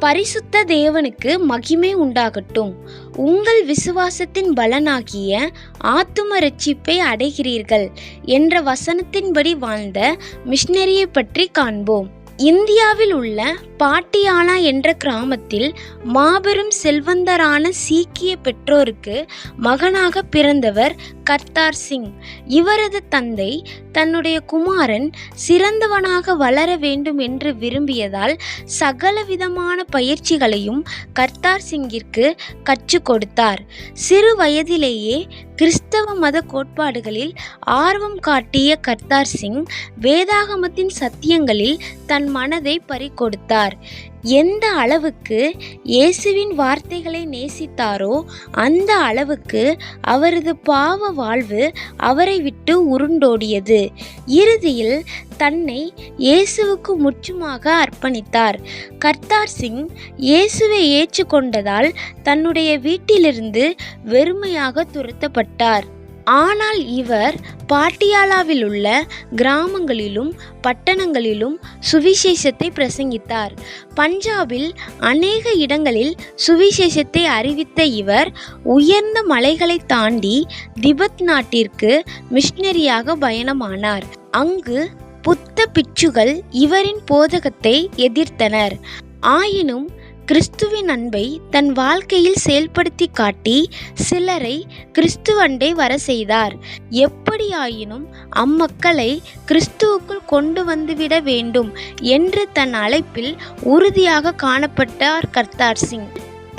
பரிசுத்த தேவனுக்கு மகிமை உண்டாகட்டும். உங்கள் விசுவாசத்தின் பலனாகிய ஆத்தும ரட்சிப்பை அடைகிறீர்கள் என்ற வசனத்தின்படி வாழ்ந்த மிஷினரியை பற்றி காண்போம். இந்தியாவில் உள்ள பாட்டியாலா என்ற கிராமத்தில் மாபெரும் செல்வந்தரான சீக்கிய பெற்றோருக்கு மகனாக பிறந்தவர் கர்த்தார் சிங். இவரது தந்தை தன்னுடைய குமாரன் சிறந்தவனாக வளர வேண்டும் என்று விரும்பியதால் சகல விதமான பயிற்சிகளையும் கர்த்தார் சிங்கிற்கு கற்றுக் கொடுத்தார். சிறு வயதிலேயே கிறிஸ்தவ மத கோட்பாடுகளில் ஆர்வம் காட்டிய கர்த்தார் சிங் வேதாகமத்தின் சத்தியங்களில் தன் மனதை பறிகொடுத்தார். எந்த அளவுக்கு இயேசுவின் வார்த்தைகளை நேசித்தாரோ அந்த அளவுக்கு அவரது பாவ வாழ்வு அவரை விட்டு உருண்டோடியது. இறுதியில் தன்னை இயேசுவுக்கு முற்றுமாக அர்ப்பணித்தார். கர்த்தார் சிங் இயேசுவை ஏற்றுக்கொண்டதால் தன்னுடைய வீட்டிலிருந்து வெறுமையாக துரத்தப்பட்டார். ஆனால் இவர் பாட்டியாலாவில் உள்ள கிராமங்களிலும் பட்டணங்களிலும் சுவிசேஷத்தை பிரசங்கித்தார். பஞ்சாபில் அநேக இடங்களில் சுவிசேஷத்தை அறிவித்த இவர் உயர்ந்த மலைகளை தாண்டி திபெத் நாட்டிற்கு மிஷினரியாக பயணமானார். அங்கு புத்த பிட்சுகள் இவரின் போதகத்தை எதிர்த்தனர். ஆயினும் கிறிஸ்துவின் அன்பை தன் வாழ்க்கையில் செயல்படுத்தி காட்டி சிலரை கிறிஸ்துவண்டை வர செய்தார் எப்படியாயினும் அம்மக்களை கிறிஸ்துவுக்குள் கொண்டு வந்துவிட வேண்டும் என்று தன் அழைப்பில் உறுதியாக காணப்பட்டார் கர்த்தார் சிங்.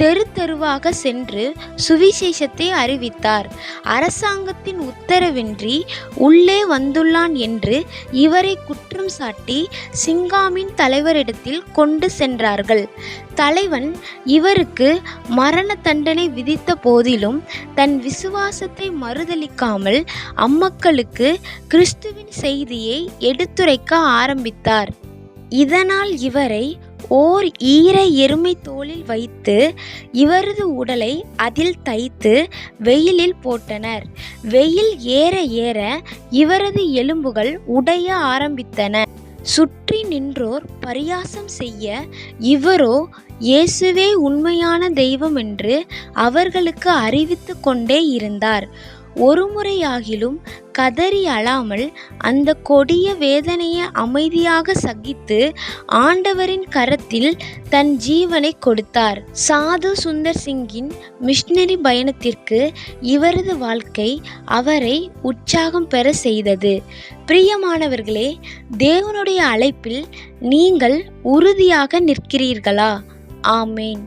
தெரு தெருவாக சென்று சுவிசேஷத்தை அறிவித்தார். அரசாங்கத்தின் உத்தரவின்றி உள்ளே வந்துள்ளான் என்று இவரை குற்றம் சாட்டி சிங்காமின் தலைவரிடத்தில் கொண்டு சென்றார்கள். தலைவன் இவருக்கு மரண தண்டனை விதித்த போதிலும் தன் விசுவாசத்தை மறுதலிக்காமல் அம்மக்களுக்கு கிறிஸ்துவின் செய்தியை எடுத்துரைக்க ஆரம்பித்தார். இதனால் இவரை ஓர் ஈர எருமை தோளில் வைத்து இவரது உடலை அதில் தைத்து வெயிலில் போட்டனர். வெயில் ஏற ஏற இவரது எலும்புகள் உடைய ஆரம்பித்தன. சுற்றி நின்றோர் பரியாசம் செய்ய இவரோ இயேசுவே உண்மையான தெய்வம் என்று அவர்களுக்கு அறிவித்து கொண்டே இருந்தார். ஒருமுறையாகிலும் கதறி அழாமல் அந்த கொடிய வேதனையை அமைதியாக சகித்து ஆண்டவரின் கரத்தில் தன் ஜீவனை கொடுத்தார். சாது சுந்தர் சிங்கின் மிஷினரி பயணத்திற்கு இவரது வாழ்க்கை அவரை உற்சாகம் பெற செய்தது. பிரியமானவர்களே தேவனுடைய அழைப்பில் நீங்கள் உறுதியாக நிற்கிறீர்களா? ஆமேன்.